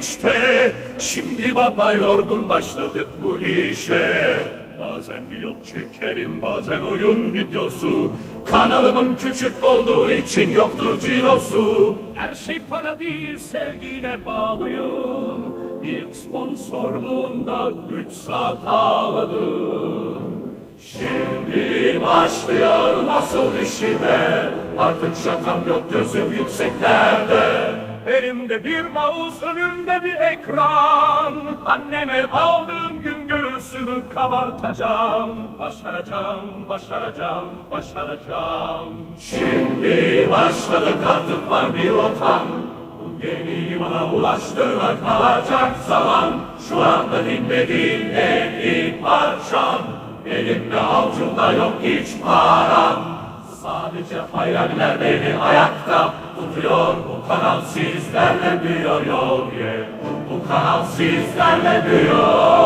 işte Şimdi baba yorgun başladık bu işe. Bazen vlog çekerim bazen oyun videosu. Kanalımın küçük olduğu için yoktur cirosu. Her şey para değil sevgiyle bağlıyım. İlk sponsorluğunda 3 saat ağladım. Şimdi başlıyor nasıl işime? Artık şakam yok gözüm yükseklerde Elimde bir mouse önümde bir ekran. Anneme aldığım gün göğsümü kabartacağım. Başaracağım, başaracağım, başaracağım. Şimdi başladı artık var bir Bu gemiyi bana ulaştırmak alacak zaman. Şu anda dinlediğin en iyi parçam. Elimde avucumda yok hiç param Sadece hayaller beni ayakta tutuyor Bu kanal sizlerle büyüyor yeah. Bu kanal sizlerle büyüyor